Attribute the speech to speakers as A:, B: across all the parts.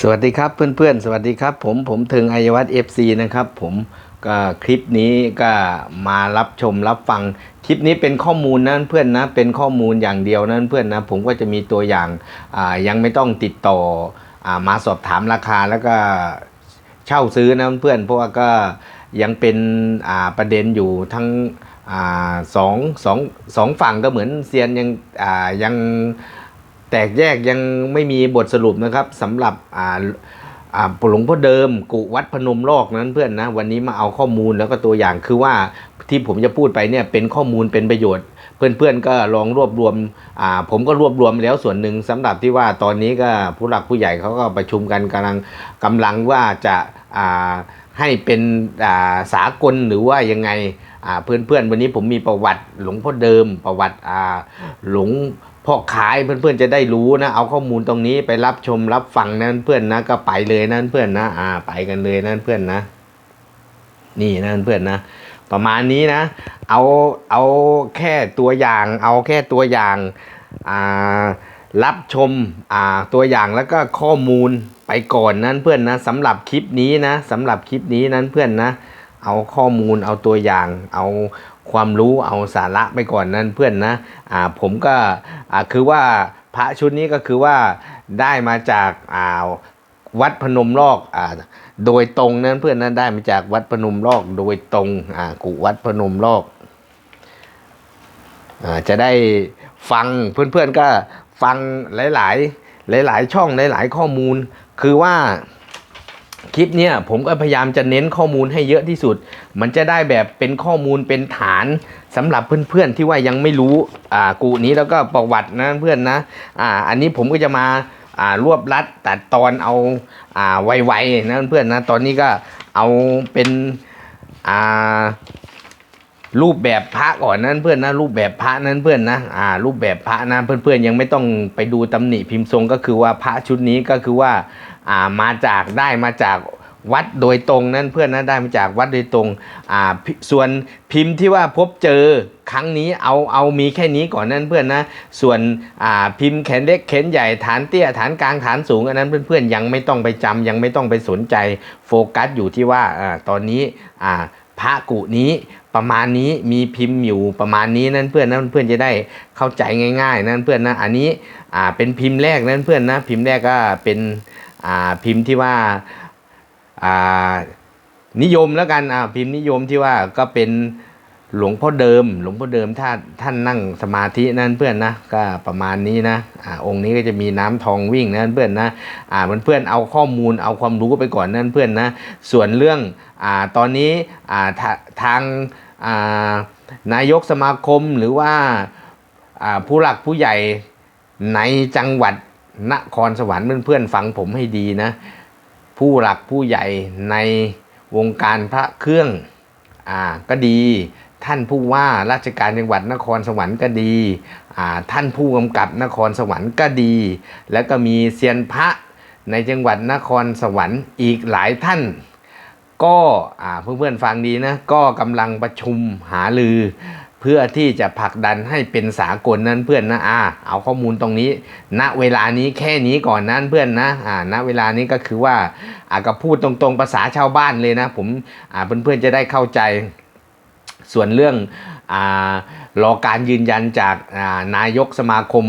A: สวัสดีครับเพื่อนๆ สวัสดีครับ ผมผมถึงอายวัฒน์เอฟซีนะครับผมก็คลิปนี้ก็มารับชมรับฟัง คลิปนี้เป็นข้อมูลนะเพื่อนนะเป็นข้อมูลอย่างเดียวนะเพื่อนนะผมก็จะมีตัวอย่างยังไม่ต้องติดต่ออมาสอบถามราคาแล้วก็เช่าซื้อนะเพื่อนเพราะว่าก็ยังเป็นประเด็นอยู่ทั้งอสองสองสองฝั่งก็เหมือนเซียนยังยัง แตกแยกยังไม่มีบทสรุปนะครับสำหรับอ่าอ่าหลวงพ่อเดิม กุวัดพนมโลกนั้นเพื่อนนะวันนี้มาเอาข้อมูลแล้วก็ตัวอย่างคือว่าที่ผมจะพูดไปเนี่ยเป็นข้อมูลเป็นประโยชน์ เพื่อนๆก็ลองรวบรวมอ่าผมก็รวบรวมแล้วส่วนหนึ่งสำหรับที่ว่าตอนนี้ก็ผู้หลักผู้ใหญ่เขาก็ประชุมกันกำลังกำลังว่าจะอ่าให้เป็นอ่าสากลหรือว่ายังไงอ่าเพื่อนๆวันนี้ผมมีประวัติหลวงพ่อเดิม ประวัติอ่าหลวง พอขายเพื่อนๆจะได้รู้นะ เอาข้อมูลตรงนี้ไปรับชมรับฟังนะเพื่อนนะ ก็ไปเลยนะเพื่อนนะอ่า ไปกันเลยนะเพื่อนนะ นี่นะเพื่อนนะประมาณนี้นะ เอาเอาแค่ตัวอย่าง เอาแค่ตัวอย่างอ่ารับชมอ่าตัวอย่างแล้วก็ข้อมูลไปก่อนนั้นเพื่อนนะสำหรับคลิปนี้นะสำหรับคลิปนี้นั้นเพื่อนนะ เอาข้อมูลเอาตัวอย่าง เอา ความรู้เอาสาระไปก่อนนั้นเพื่อนนะอ่าผมก็อ่าคือว่าพระชุดนี้ก็คือว่าได้มาจากอ่าวัดพนมลอกอ่าโดยตรงนั้นเพื่อนนั้นได้มาจากวัดพนมลอกโดยตรงอ่ากุวัดพนมลอกอ่าจะได้ฟังเพื่อนๆก็ฟังหลายๆหลาย ๆ ช่องหลาย ๆ ข้อมูลคือว่า คลิปเนี้ยผมก็พยายามจะเน้นข้อมูลให้เยอะที่สุด มันจะได้แบบเป็นข้อมูลเป็นฐานสำหรับเพื่อนๆที่ว่ายังไม่รู้อ่ากูนี้แล้วก็ประวัตินะเพื่อนนะอ่าอันนี้ผมก็จะมาอ่ารวบรัดตัดตอนเอาอ่าไวๆนะเพื่อนนะตอนนี้ก็เอาเป็นอ่ารูปแบบพระก่อนนั้นเพื่อนนะรูปแบบพระนั้นเพื่อนนะอ่ารูปแบบพระนะเพื่อนๆยังไม่ต้องไปดูตำหนิพิมพ์ทรงก็คือว่าพระชุดนี้ก็คือว่า อ่ามาจากได้มาจากวัดโดยตรงนั่นเพื่อนนะได้มาจากวัดโดยตรงอ่าส่วนพิมพ์ที่ว่าพบเจอครั้งนี้เอาเอามีแค่นี้ก่อนนั่นเพื่อนนะส่วนอ่าพิมพ์แขนเล็กแขนใหญ่ฐานเตี้ยฐานกลางฐานสูงอันนั้นเพื่อนๆยังไม่ต้องไปจำยังไม่ต้องไปสนใจโฟกัสอยู่ที่ว่าอ่าตอนนี้อ่าพระกุนี้ประมาณนี้มีพิมพ์อยู่ประมาณนี้นั่นเพื่อนนะเพื่อนจะได้เข้าใจง่าย ๆ นั่นเพื่อนนะอันนี้อ่าเป็นพิมพ์แรกนั่นเพื่อนนะพิมพ์แรกก็เป็น พิมพ์ที่ว่านิยมแล้วกันพิมพ์นิยมที่ว่าก็เป็นหลวงพ่อเดิม หลวงพ่อเดิมถ้าท่านนั่งสมาธินั่นเพื่อนนะก็ประมาณนี้นะอ่าองค์นี้ก็จะมีน้ำทองวิ่งนะเพื่อนนะอ่าเพื่อนเอาข้อมูลเอาความรู้ไปก่อนนั่นเพื่อนนะส่วนเรื่องอ่าตอนนี้อ่าทาทางอ่านายกสมาคมหรือว่าอ่าผู้หลักผู้ใหญ่ในจังหวัด นครสวรรค์เพื่อนๆฟังผมให้ดีนะ ผู้หลักผู้ใหญ่ในวงการพระเครื่องอ่าก็ดี ท่านผู้ว่าราชการจังหวัดนครสวรรค์ก็ดีอ่าท่านผู้กำกับนครสวรรค์ก็ดี แล้วก็มีเซียนพระในจังหวัดนครสวรรค์อีกหลายท่าน ก็อ่าเพื่อนๆฟังดีนะก็กำลังประชุมหาลือ เพื่อที่จะผลักดันให้เป็นสากลนั้นเพื่อนนะอ่าเอาข้อมูลตรงนี้ ณเวลานี้แค่นี้ก่อนนั้นเพื่อนนะอ่าณเวลานี้ก็คือว่าอ่าก็พูดตรงๆภาษาชาวบ้านเลยนะ ผมอ่าเพื่อนๆจะได้เข้าใจ ส่วนเรื่องอ่ารอการยืนยันจากอ่านายกสมาคม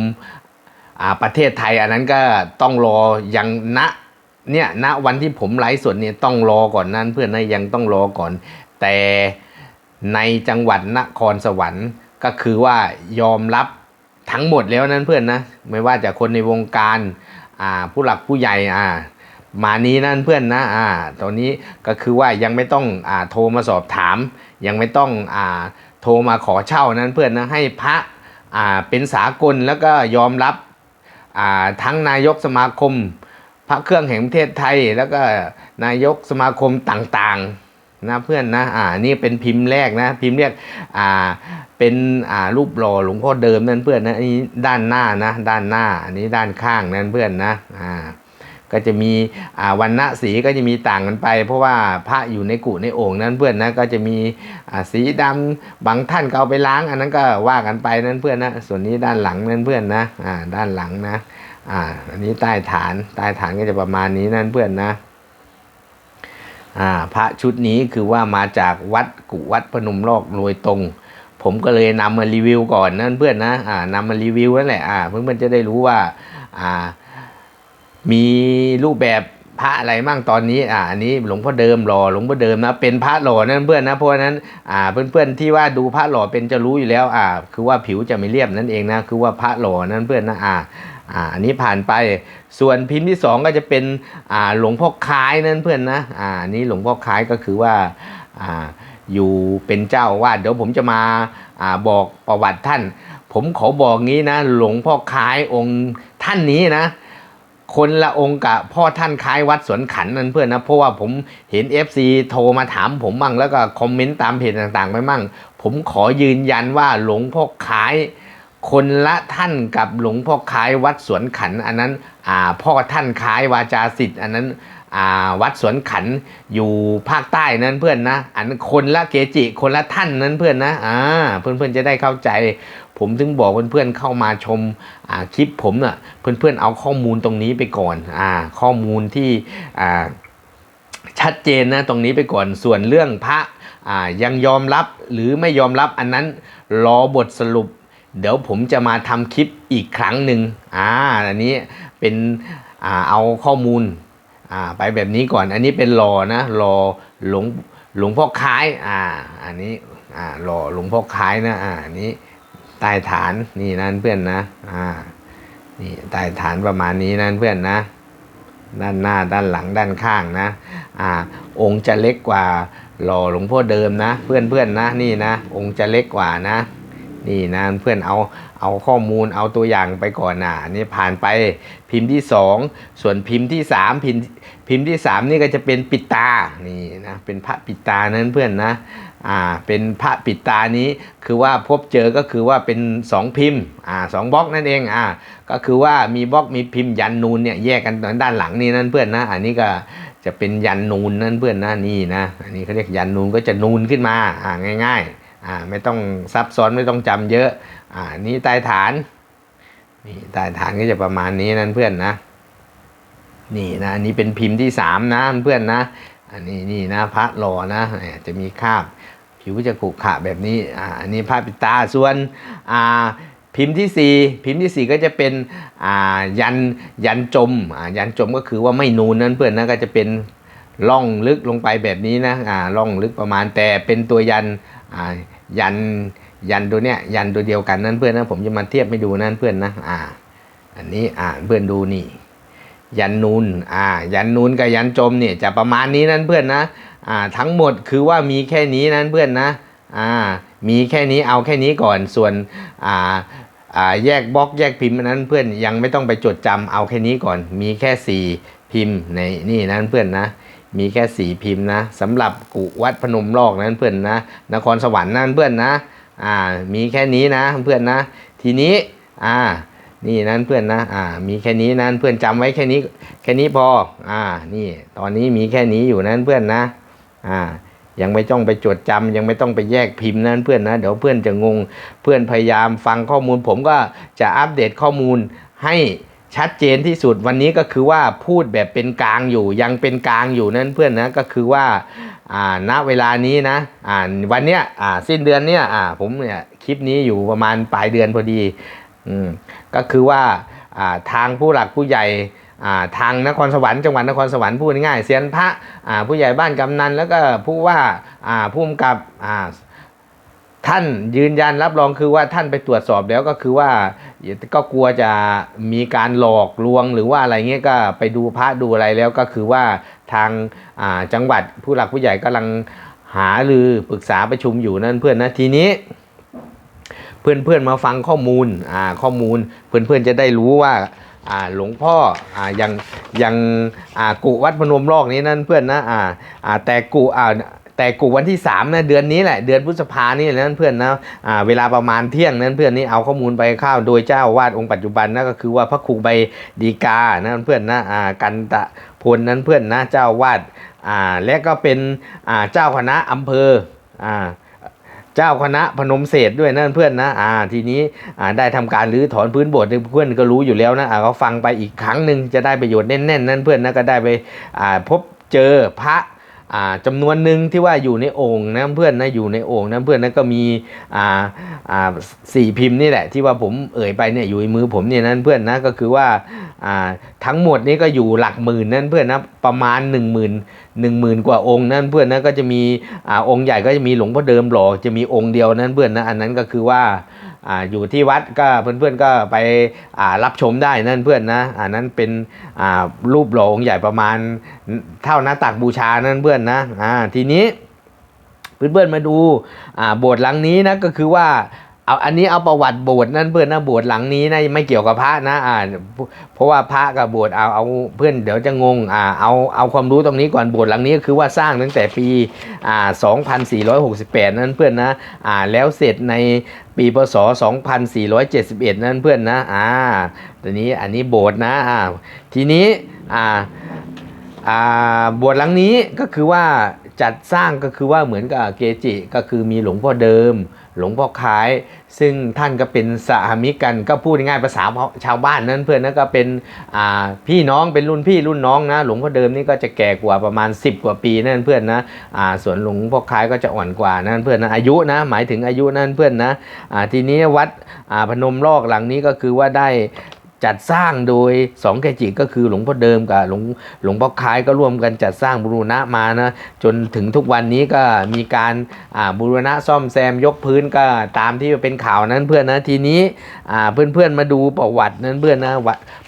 A: อ่าประเทศไทย อันนั้นก็ต้องรอยังณเนี่ยณวันที่ผมไลฟ์สดเนี่ยต้องรอก่อนนั้นเพื่อนนะยังต้องรอก่อน แต่ ในจังหวัดนครสวรรค์ก็คือว่ายอมรับทั้งหมดแล้วนั้นเพื่อนนะไม่ว่าจะคนในวงการผู้หลักผู้ใหญ่อ่ามานี้นั่นเพื่อนนะอ่าตอนนี้ก็คือว่ายังไม่ต้องอ่าโทรมาสอบถาม ยังไม่ต้องอ่าโทรมาขอเช่านั้นเพื่อนนะให้พระอ่าเป็นสากลแล้วก็ยอมรับอ่าทั้งนายกสมาคม พระเครื่องแห่งประเทศไทย แล้วก็นายกสมาคมต่างๆ นะเพื่อนนะอ่านี่เป็นพิมพ์แรกนะพิมพ์แรกอ่าเป็นอ่ารูปหล่อหลวงพ่อเดิมนั่นเพื่อนนะอันนี้ด้านหน้านะด้านหน้าอันนี้ด้านข้างนั่นเพื่อนนะอ่าก็จะมีอ่าวันณะสีก็จะมีต่างกันไป เพราะว่าพระอยู่ในกุในโอ่งนั้นเพื่อนนะก็จะมีอ่าสีดำบางท่านก็เอาไปล้าง อันนั้นก็ว่ากันไปนั่นเพื่อนนะส่วนนี้ด้านหลังนั่นเพื่อนนะอ่าด้านหลังนะอ่าอันนี้ใต้ฐานใต้ฐานก็จะประมาณนี้นั่นเพื่อนนะ พระชุดนี้คือว่ามาจากวัดกุวัดพนมลอกโดยตรง ผมก็เลยนำมารีวิวก่อนนั่นเพื่อนนะอ่านำมารีวิวนั่นแหละอ่าเพื่อนๆจะได้รู้ว่าอ่ามีรูปแบบพระอะไรมั่งตอนนี้อ่าอันนี้หลวงพ่อเดิมหล่อหลวงพ่อเดิมนะเป็นพระหล่อนั่นเพื่อนนะเพราะฉะนั้นอ่าเพื่อนๆที่ว่าดูพระหล่อเป็นจะรู้อยู่แล้วอ่าคือว่าผิวจะไม่เรียบนั่นเองนะคือว่าพระหล่อนั่นเพื่อนนะอ่า อ่าอันนี้ผ่านไปส่วนพิมพ์ที่สองก็จะเป็นอ่าหลวงพ่อคายนั่นเพื่อนนะอ่าอันนี้หลวงพ่อคายก็คือว่าอ่าอยู่เป็นเจ้าวาดเดี๋ยวผมจะมาอ่าบอกประวัติท่าน ผมขอบอกงี้นะ หลวงพ่อคายองค์ท่านนี้นะ คนละองค์กับพ่อท่านคล้ายวัดสวนขันนั่นเพื่อนนะเพราะว่าผมเห็น FC โทรมาถามผมมั่งแล้วก็คอมเมนต์ตามเพจต่างๆไปมั่ง ผมขอยืนยันว่าหลวงพ่อคาย คนละท่านกับหลวงพ่อคล้ายวัดสวนขัน อันนั้นพ่อท่านคล้ายวาจาสิทธิ์อันนั้นวัดสวนขันอยู่ภาคใต้นั้นเพื่อนนะ อันคนละเกจิคนละท่านนั้นเพื่อนนะอ่าเพื่อนๆจะได้เข้าใจ ผมถึงบอกเพื่อนๆเข้ามาชมาคลิปผมเน่ะเพื่อนๆเอาข้อมูลตรงนี้ไปก่อนอ่าข้อมูลที่อ่าชัดเจนนะตรงนี้ไปก่อนส่วนเรื่องพระยังยอมรับหรือไม่ยอมรับอันนั้นรอบทสรุป เดี๋ยวผมจะมาทำคลิปอีกครั้งหนึ่งอ่าอันนี้เป็นอ่าเอาข้อมูลอ่าไปแบบนี้ก่อน อันนี้เป็นรอนะรอหลวงหลวงพ่อคล้ายอ่าอันนี้อ่ารอหลวงพ่อคล้ายนะอ่าอันนี้ใต้ฐานนี่นั่นเพื่อนนะอ่านี่ใต้ฐานประมาณนี้นั่นเพื่อนนะด้านหน้าด้านหลังด้านข้างนะอ่าองค์จะเล็กกว่าหล่อหลวงพ่อเดิมนะ เพื่อนเพื่อนนะนี่นะ องค์จะเล็กกว่านะ นี่นะเพื่อนเอาเอาข้อมูลเอาตัวอย่างไปก่อนนะนี่ผ่านไปพิมพ์ที่สองส่วนพิมพ์ที่สามพิมพ์พิมพ์ที่สามนี่ก็จะเป็นปิดตานี่นะเป็นพระปิดตานั้นเพื่อนนะอ่าเป็นพระปิดตานี้คือว่าพบเจอก็คือว่าเป็นสองพิมพ์อ่าสองบล็อกนั่นเองอ่าก็คือว่ามีบล็อกมีพิมพ์ยันนูนเนี่ยแยกกันด้านหลังนี่นั่นเพื่อนนะอันนี้ก็จะเป็นยันนูนนั่นเพื่อนนะนี่นะอันนี้เขาเรียกยันนูนก็จะนูนขึ้นมาอ่าง่าย ๆ อ่าไม่ต้องซับซ้อนไม่ต้องจำเยอะอ่านี่ใต้ฐานนี่ใต้ฐานก็จะประมาณนี้นั่นเพื่อนนะ นี่นะอันนี้เป็นพิมพ์ที่สามนะเพื่อนนะ อันนี้นี่นะพระหล่อนะเนี่ยจะมีคาบผิวจะขรุขระแบบนี้อ่าอันนี้พระปิตาส่วนอ่าพิมพ์ที่สี่พิมพ์ที่สี่ก็จะเป็นอ่ายันยันจมอ่ายันจมก็คือว่าไม่นูนนั่นเพื่อนนะก็จะเป็นร่องลึกลงไปแบบนี้นะอ่าร่องลึกประมาณแต่เป็นตัวยันอ่า ยันยันตัวเนี้ยยันตัวเดียวกันนั่นเพื่อนนะผมจะมาเทียบให้ดูนั่นเพื่อนนะอ่า อันนี้อ่าเพื่อนดูนี่ ยันนูนอ่า ยันนูนกับยันจมเนี่ยจะประมาณนี้นั่นเพื่อนนะอ่าทั้งหมดคือว่ามีแค่นี้นั่นเพื่อนนะอ่ามีแค่นี้เอาแค่นี้ก่อนส่วนอ่าอ่าแยกบล็อกแยกพิมพ์นั้นเพื่อนยังไม่ต้องไปจดจำเอาแค่นี้ก่อน มีแค่สี่พิมพ์ในนี่นั่นเพื่อนนะ มีแค่สีพิมพ์นะสำหรับกุวัดพนมลอกนั้นเพื่อนนะ นครสวรรค์นั่นเพื่อนนะอ่ามีแค่นี้นะเพื่อนนะ ทีนี้อ่านี่นั่นเพื่อนนะอ่ามีแค่นี้นั่นเพื่อนจำไว้แค่นี้แค่นี้พออ่านี่ตอนนี้มีแค่นี้อยู่นั่นเพื่อนนะอ่ายังไม่ต้องไปจดจำยังไม่ต้องไปแยกพิมพ์นั่นเพื่อนนะเดี๋ยวเพื่อนจะงงเพื่อนพยายามฟังข้อมูล ผมก็จะอัปเดตข้อมูลให้ ชัดเจนที่สุดวันนี้ก็คือว่าพูดแบบเป็นกลางอยู่ยังเป็นกลางอยู่นั่นเพื่อนนะก็คือว่าณเวลานี้นะวันเนี้ยสิ้นเดือนเนี้ยผมเนี่ยคลิปนี้อยู่ประมาณปลายเดือนพอดีอก็คือว่าทางผู้หลักผู้ใหญ่ทางนครสวรรค์จังหวัดนครสวรรค์พูดง่ายเซียนพระผู้ใหญ่บ้านกำนันแล้วก็ผู้ว่าผู้กำกับ ท่านยืนยันรับรองคือว่าท่านไปตรวจสอบแล้วก็คือว่าก็กลัวจะมีการหลอกลวงหรือว่าอะไรเงี้ยก็ไปดูพระดูอะไรแล้วก็คือว่าทางาจังหวัดผู้หลักผู้ใหญ่กำลังหาหรือปรึกษาประชุมอยู่นั่นเพื่อนนะทีนี้ เพื่อนเพื่อนๆมาฟังข้อมูลอ่าข้อมูลเพื่อนเพื่อนๆจะได้รู้ว่าอ่าหลวงพ่ออ่ายังยังอ่ากุวัดพนมลอกนี้นั่นเพื่อนนะอ่าอ่าแต่กุอ่า แต่กุวันที่3นะเดือนนี้แหละเดือนพฤษภานี่นั่นเพื่อนนะอ่าเวลาประมาณเที่ยงนั้นเพื่อนนี่เอาข้อมูลไปข้าวโดยเจ้าวาดองค์ปัจจุบันนะก็คือว่าพระครูใบดีกานั่นเพื่อนนะอ่ากันตะพลนั้นเพื่อนนะเจ้าวาดอ่าและก็เป็นอ่าเจ้าคณะอำเภออ่าเจ้าคณะพนมเศษด้วยนั่นเพื่อนนะอ่าทีนี้อ่าได้ทำการรื้อถอนพื้นโบสถ์เพื่อนก็รู้อยู่แล้วนะอ่าก็ฟังไปอีกครั้งหนึ่งจะได้ประโยชน์แน่นๆนั่นเพื่อนนะก็ได้ไปอ่าพบเจอพระ อ่าจำนวนหนึ่งที่ว่าอยู่ในโอ่งนะเพื่อนนะอยู่ในโอ่งนะเพื่อนนะก็มีสี่พิมพ์นี่แหละ ที่ว่าผมเอ่ยไปเนี่ยอยู่ในมือผมเนี่ยนั่นเพื่อนนะก็คือว่าทั้งหมดนี้ก็อยู่หลักหมื่นนั่นเพื่อนนะประมาณ 1 0 0 0 0 1 0,000 กว่าองค์นั่นเพื่อนนะก็จะมีอองค์ใหญ่ก็จะมีหลวงพ่อเดิมหล่อจะมีองค์เดียวนั่นเพื่อนนะอันนั้นก็คือว่า ออยู่ที่วัดก็เพื่อนๆก็ไปรับชมได้นั่นเพื่อนนะอันนั้นเป็นรูปหลงใหญ่ประมาณเท่าหน้าตักบูชานั่นเพื่อนนะทีนี้เพื่อนๆมาดูอ่าโบสถ์หลังนี้นะก็คือว่า เอาอันนี้เอาประวัติโบสถ์นั่นเพื่อนนะโบสถ์หลังนี้นะไม่เกี่ยวกับพระนะอ่าเพราะว่าพระกับโบสถ์เอาเอาเพื่อนเดี๋ยวจะงงอ่าเอาเอาความรู้ตรงนี้ก่อนโบสถ์หลังนี้ก็คือว่าสร้างตั้งแต่ปีอ่า2468 นั่นเพื่อนนะอ่าแล้วเสร็จในปีพศ 2471 นั่นเพื่อนนะอ่าตอนนี้อันนี้โบสถ์นะอ่าทีนี้อ่าอ่าบวชหลังนี้ก็คือว่าจัดสร้างก็คือว่าเหมือนกับเกจิก็คือมีหลวงพ่อเดิม หลวงพ่อคล้าย ซึ่งท่านก็เป็นสหมิกัน ก็พูดง่ายภาษาชาวบ้านนั้นเพื่อนนั้นก็เป็นพี่น้องเป็นรุ่นพี่รุ่นน้องนะ หลวงพ่อเดิมนี่ก็จะแก่กว่าประมาณ 10 กว่าปีนั่นเพื่อนนะส่วนหลวงพ่อคล้ายก็จะอ่อนกว่านั่นเพื่อนนะอายุนะหมายถึงอายุนั่นเพื่อนนะทีนี้วัดพนมลอกหลังนี้ก็คือว่าได้ จัดสร้างโดยสองเกจิก็คือหลวงพ่อเดิมกับหลวงหลวงพ่อคล้ายก็ร่วมกันจัดสร้างบูรณะมานะจนถึงทุกวันนี้ก็มีการบูรณะซ่อมแซมยกพื้นก็ตามที่เป็นข่าวนั้นเพื่อนนะทีนี้อ่าเพื่อนๆมาดูประวัตินั้นเพื่อนนะ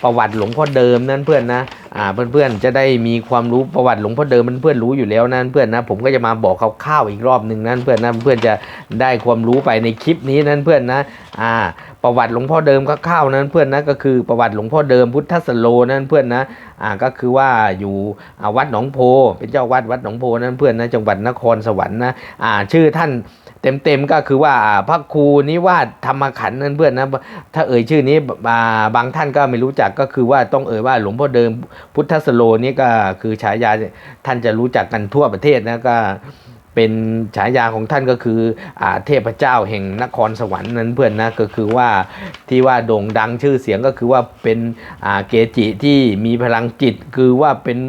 A: ประวัติหลวงพ่อเดิมนั้นเพื่อนนะอ่าเพื่อนๆจะได้มีความรู้ประวัติหลวงพ่อเดิมเพื่อนรู้อยู่แล้วนั่นเพื่อนนะผมก็จะมาบอกคร่าวๆอีกรอบหนึ่งนั่นเพื่อนนะเพื่อนจะได้ความรู้ไปในคลิปนี้นั่นเพื่อนนะอ่าประวัติหลวงพ่อเดิมคร่าวๆนั้นเพื่อนนะก็คือประวัติหลวงพ่อเดิมพุทธสโลนั้นเพื่อนนะอ่าก็คือว่าอยู่วัดหนองโพ เป็นเจ้าวัดวัดหนองโพนั้นเพื่อนนะจังหวัดนครสวรรค์นะอ่าชื่อท่านเต็มๆก็คือว่าพระครูนิวาสธรรมขันธ์นั้นเพื่อนนะถ้าเอ่ยชื่อนี้บางท่านก็ไม่รู้จักก็คือว่าต้องเอ่ยว่าหลวงพ่อเดิมพุทธสโลนี่ก็คือฉายาท่านจะรู้จักกันทั่วประเทศนะก็ เป็นฉายาของท่านก็คืออเทพเจ้าแห่งนครสวรรค์นั้นเพื่อนนะก็คือว่าที่ว่าโด่งดังชื่อเสียงก็คือว่าเป็นเกจิที่มีพลังจิต คือว่าเป็น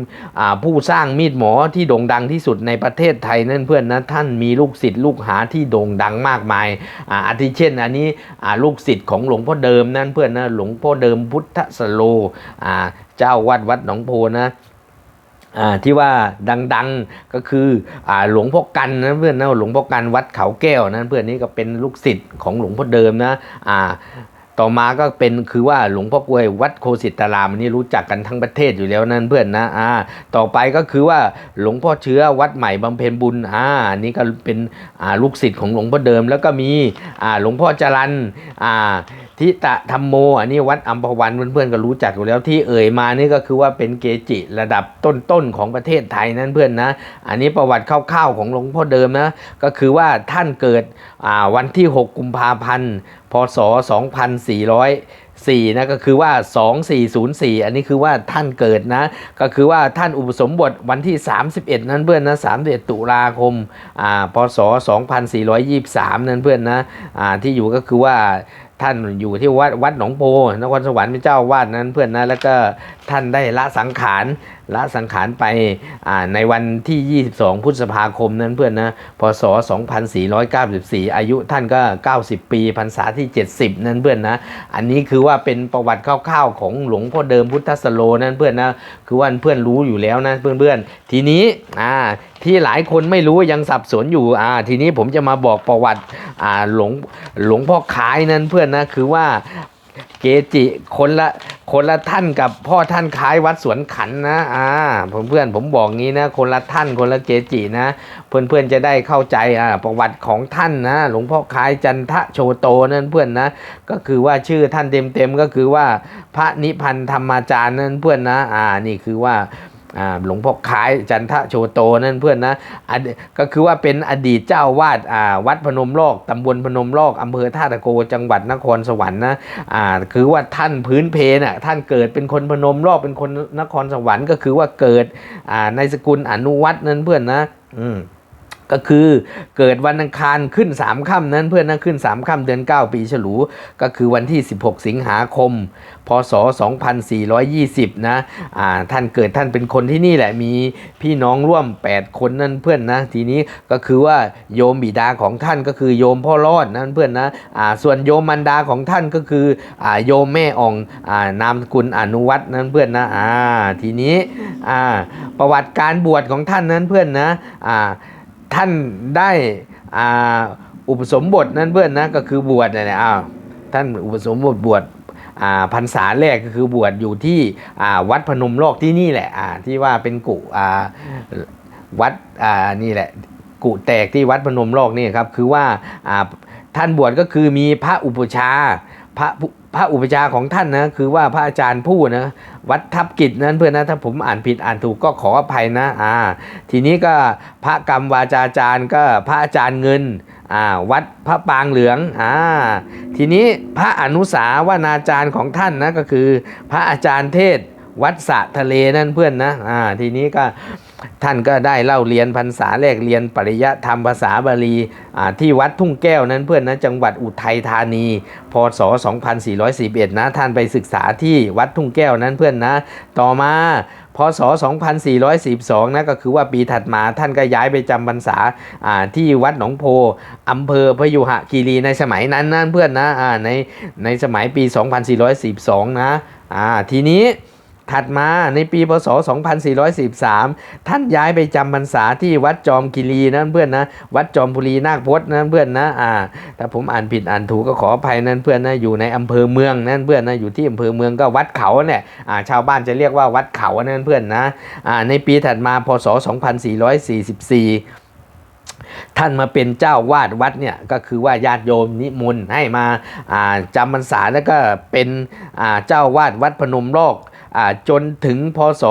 A: ผู้สร้างมีดหมอที่โด่งดังที่สุดในประเทศไทยนั่นเพื่อนนะท่านมีลูกศิษย์ลูกหาที่โด่งดังมากมายอาทิเช่น อันนี้ลูกศิษย์ของหลวงพ่อเดิมนั่นเพื่อนนะหลวงพ่อเดิมพุทธสโลเจ้าวัดวัดหนองโพนะ ที่ว่าดังๆก็คืออ่าหลวงพ่อกันนะเพื่อนนะหลวงพ่อกันวัดเขาแก้วนะเพื่อนนี่ก็เป็นลูกศิษย์ของหลวงพ่อเดิมนะอ่าต่อมาก็เป็นคือว่าหลวงพ่อกวยวัดโคสิตารามันนี่รู้จักกันทั้งประเทศอยู่แล้วนั่นเพื่อนนะอ่าต่อไปก็คือว่าหลวงพ่อเชื้อวัดใหม่บำเพ็ญบุญอ่านนี่ก็เป็นอ่าลูกศิษย์ของหลวงพ่อเดิม แล้วก็มีอ่าหลวงพ่อจรันอ่า ทิตะธรรมโม อันนี้วัดอัมพวันเพื่อนๆก็รู้จักอยู่แล้วที่เอ่ยมานี่ก็คือว่าเป็นเกจิระดับต้นๆของประเทศไทยนั่นเพื่อนนะ อันนี้ประวัติคร่าวๆของหลวงพ่อเดิมนะ ก็คือว่าท่านเกิดวันที่ 6 กุมภาพันธ์พศ 2404นะก็คือว่า 2404 อันนี้คือว่าท่านเกิดนะ ก็คือว่าท่านอุปสมบทวันที่ 31 นั้นเพื่อนนะ31 ตุลาคมอ่าพศ 2423 นั้นเพื่อนนะอ่าที่อยู่ก็คือว่า ท่านอยู่ที่วัดวัดหนองโพนครสวรรค์เป็นเจ้าวาดนั้นเพื่อนนะแล้วก็ท่านได้ละสังขาร ละสังขารไปในวันที่ 22 พฤษภาคมนั้นเพื่อนนะพศ 2494 อายุท่านก็ 90 ปีพรรษาที่ 70 นั้นเพื่อนนะ อันนี้คือว่าเป็นประวัติคร่าวๆของหลวงพ่อเดิมพุทธสโลนั้นเพื่อนนะ คือว่าเพื่อนรู้อยู่แล้วนะเพื่อนๆ ทีนี้อ่าที่หลายคนไม่รู้ยังสับสนอยู่อ่าทีนี้ผมจะมาบอกประวัติอ่าหลวงหลวงพ่อขายนั้นเพื่อนนะคือว่า เกจิคนละคนละท่านกับพ่อท่านคล้ายวัดสวนขันนะอ่าผมเพื่อนผมบอกงี้นะ คนละท่านคนละเกจินะ เพื่อนเพื่อนจะได้เข้าใจอ่าประวัติของท่านนะ หลวงพ่อคล้ายจันทะโชโตนั่นเพื่อนนะ ก็คือว่าชื่อท่านเต็มๆก็คือว่าพระนิพันธ์ธรรมาจารย์นั่นเพื่อนนะอ่านี่คือว่า หลวงพ่อคล้ายจันทะโชโตนั่นเพื่อนนะก็คือว่าเป็นอดีตเจ้าวาดาวัดพนมโลกตำบลพนมโลกอำเภอท่าตะโกจังหวัดนครสวรรค์นะคือว่าท่านพื้นเพน่ะท่านเกิดเป็นคนพนมโลกเป็นคนนครสวรรค์ก็คือว่าเกิดในสกุลอนุวัฒน์นั่นเพื่อนนะ อืม ก็คือเกิดวันอังคารขึ้น3ค่ำนั้นเพื่อนนะขึ้น3ค่ำเดือน 9 ปีฉลู ก็คือวันที่ 16 สิงหาคม พศ 2420 นะอ่าท่านเกิดท่านเป็นคนที่นี่แหละมีพี่น้องร่วม 8 คนนั่นเพื่อนนะ ทีนี้ก็คือว่าโยมบิดาของท่านก็คือโยมพ่อรอดนั่นเพื่อนนะอ่าส่วนโยมมันดาของท่านก็คืออ่าโยมแม่อ่องอ่านามกุลอนุวัฒน์นั่นเพื่อนนะอ่าทีนี้อ่าประวัติการบวชของท่านนั้นเพื่อนนะอ่า ท่านได้อาอุปสมบทนั่นเพื่อนนะก็คือบวชเนี่ยอ้าวท่านอุปสมบทบวชพรรษาแรกก็คือบวชอยู่ที่วัดพนมโลกที่นี่แหละที่ว่าเป็นกุวัดนี่แหละกุแตกที่วัดพนมโลกนี่ครับคือว่าท่านบวชก็คือมีพระอุปชาพระ พระอุปชฌาของท่านนะคือว่าพระอาจารย์ผู้นะวัดทับกิจนั้นเพื่อนนะถ้าผมอ่านผิดอ่านถูกก็ขออภัยนะอ่าทีนี้ก็พระกรรมวาจาจารย์ก็พระอาจารย์เงินอ่าวัดพระปางเหลืองอ่าทีนี้พระอนุสาวนาจารย์ของท่านนะก็คือพระอาจารย์เทศวัดสะทะเลนั่นเพื่อนนะอ่าทีนี้ก็ ท่านก็ได้เล่าเรียนพรรษาแรกเรียนปริยธรรมภาษาบาลีที่วัดทุ่งแก้วนั้นเพื่อนนะจังหวัดอุทัยธานี พศ 2411 นะ ท่านไปศึกษาที่วัดทุ่งแก้วนั้นเพื่อนนะ ต่อมาพศ 2442นะก็คือว่าปีถัดมาท่านก็ย้ายไปจำพรรษาที่วัดหนองโพอำเภอพยุหคีรีในสมัยนั้นนั่นเพื่อนนะในในสมัยปี 2442นะทีนี้ ถัดมาในปีพศ 2443 ท่านย้ายไปจำพรรษาที่วัดจอมกิรีนั่นเพื่อนนะ วัดจอมบุรีนาคพจน์นั่นเพื่อนนะ อ่า ถ้าผมอ่านผิดอ่านถูกก็ขออภัยนั่นเพื่อนนะ อยู่ในอำเภอเมืองนั่นเพื่อนนะ อยู่ที่อำเภอเมืองก็วัดเขาเนี่ย อ่า ชาวบ้านจะเรียกว่าวัดเขานั่นเพื่อนนะ อ่า ในปีถัดมาพศ 2444ท่านมาเป็นเจ้าวาดวัดเนี่ยก็คือว่าญาติโยมนิมนต์ให้มาจำพรรษาแล้วก็เป็นเจ้าวาดวัดพนมโลก จนถึงพศ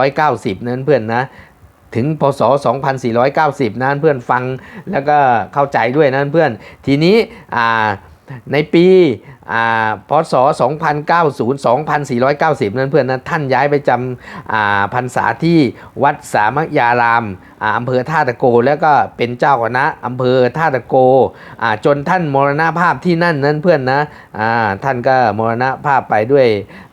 A: 2490 นั้นเพื่อนนะถึงพศ 2490 นั้นเพื่อนฟังแล้วก็เข้าใจด้วยนั้นเพื่อนทีนี้ในปี พศ 2090 2490 นั้นเพื่อนนะท่านย้ายไปจำอ่าพรรษาที่วัดสามยารามอ่าอำเภอท่าตะโก แล้วก็เป็นเจ้าคณะอำเภอท่าตะโกอ่าจนท่านมรณภาพที่นั่นนั้นเพื่อนนะอ่าท่านก็มรณภาพไปด้วย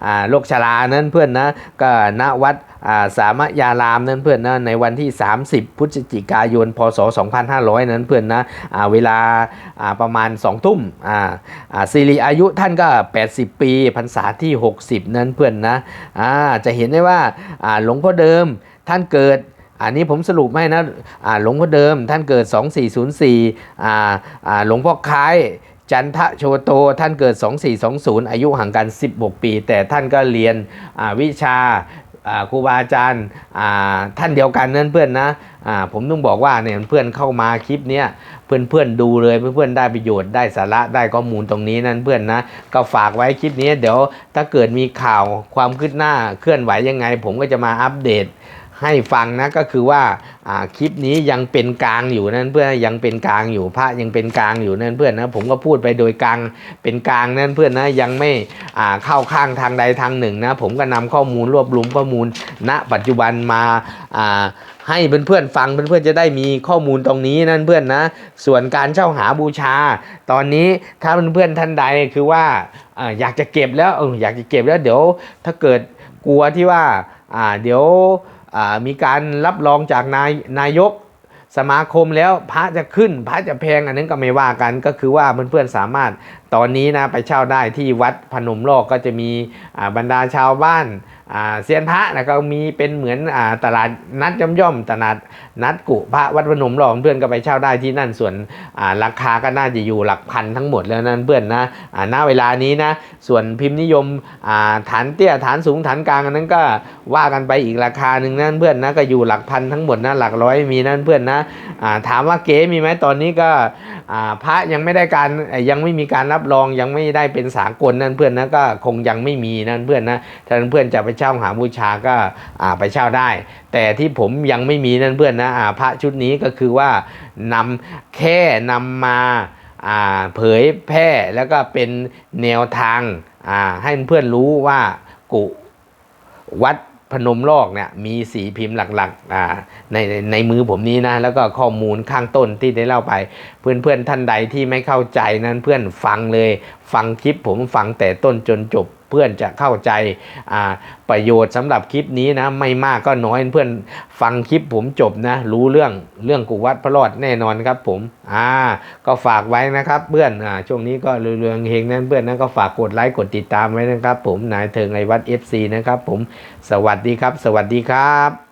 A: อ่าโรคชรานั้นเพื่อนนะก็ณวัดอ่าสามยารามนั้นเพื่อนนะในวันที่ 30 พฤศจิกายน พศ 2500 นั้นเพื่อนนะอ่าเวลาอ่าประมาณ2ทุ่มอ่าอ่าสิริอายุท่านก็ 80 ปีพรรษาที่ 60 นั้นเพื่อนนะอ่าจะเห็นได้ว่าอ่าหลวงพ่อเดิมท่านเกิดอันนี้ผมสรุปให้นะอ่าหลวงพ่อเดิมท่านเกิด 2404อ่าอ่าหลวงพ่อคล้ายจันทะโชโตท่านเกิด 2420 อายุห่างกัน 16 ปี แต่ท่านก็เรียนวิชาครูบาอาจารย์ท่านเดียวกันนั่นเพื่อนนะ อ่าผมต้องบอกว่าเนี่ยเพื่อนเข้ามาคลิปเนี้ยเพื่อนเพื่อนดูเลยเพื่อนเพื่อนๆได้ประโยชน์ได้สาระได้ข้อมูลตรงนี้นั่นเพื่อนนะก็ฝากไว้คลิปนี้เดี๋ยวถ้าเกิดมีข่าวความคืบหน้าเคลื่อนไหวยังไง ผมก็จะมาอัปเดต ให้ฟังนะก็คือว่าคลิปนี้ยังเป็นกลางอยู่นั่นเพื่อนยังเป็นกลางอยู่พระยังเป็นกลางอยู่นั่นเพื่อนนะผมก็พูดไปโดยกลางเป็นกลางนั่นเพื่อนนะยังไม่เข้าข้างทางใดทางหนึ่งนะผมก็นำข้อมูลรวบรวมข้อมูล ณ ปัจจุบันมาให้เพื่อนๆฟังเพื่อนๆจะได้มีข้อมูลตรงนี้นั่นเพื่อนนะ ส่วนการเช่าหาบูชา ตอนนี้ถ้าเพื่อนๆท่านใดคือว่าอยากจะเก็บแล้วอยากจะเก็บแล้วเดี๋ยวถ้าเกิดกลัวที่ว่าเดี๋ยว มีการรับรองจากนายนายกสมาคมแล้วพระจะขึ้นพระจะแพงอันนั้นก็ไม่ว่ากันก็คือว่าเพื่อนๆสามารถตอนนี้นะไปเช่าได้ที่วัดพนมโลกก็จะมีบรรดาชาวบ้านเซียนพระนะก็มีเป็นเหมือนอตลาดนัดย่อมๆตลาดนัดกุพระวัดพนมโลกเพื่อนก็ไปเช่าได้ที่นั่นส่วนราคาก็น่าจะอยู่หลักพันทั้งหมดแล้วนั่นเพื่อนนะอ่าณเวลานี้นะส่วนพิมพ์นิยมฐานเตี้ยฐานสูงฐานกลางนั้นก็ว่ากันไปอีกราคาหนึ่งนั่นเพื่อนนะก็อยู่หลักพันทั้งหมดนะหลักร้อยมีนั่นเพื่อนนะถามว่าเก๋มีไหมตอนนี้ก็พระยังไม่ได้การยังไม่มีการรับรองยังไม่ได้เป็นสากลนั่นเพื่อนนะก็คงยังไม่มีนั่นเพื่อนนะถ้าเพื่อนจะไปเช่าหาบูชาก็าไปเช่าได้ แต่ที่ผมยังไม่มีนั่นเพื่อนนะพระชุดนี้ก็คือว่านำแค่นำมาาเผยแพร่แล้วก็เป็นแนวทางาให้เพื่อนรู้ว่ากุวัด พนมลอกเนี่ยมีสีพิมพ์หลักๆอ่าในในในมือผมนี้นะแล้วก็ข้อมูลข้างต้นที่ได้เล่าไป เพื่อนๆท่านใดที่ไม่เข้าใจนั้นเพื่อนฟังเลย ฟังคลิปผมฟังแต่ต้นจนจบ พื่อนจะเข้าใจประโยชน์สำหรับคลิปนี้นะไม่มากก็น้อยเพื่อนฟังคลิปผมจบนะรู้เรื่องเรื่องกุวัดพระรอดแน่นอนครับผมอ่าก็ฝากไว้นะครับเพื่อนอ่าช่วงนี้ก็เรืองเฮงนั้นเพื่อนนะก็ฝากกดไลค์กดติดตามไว้นะครับผมนายเทิงไอวัด FC นะครับผมสวัสดีครับ สวัสดีครับ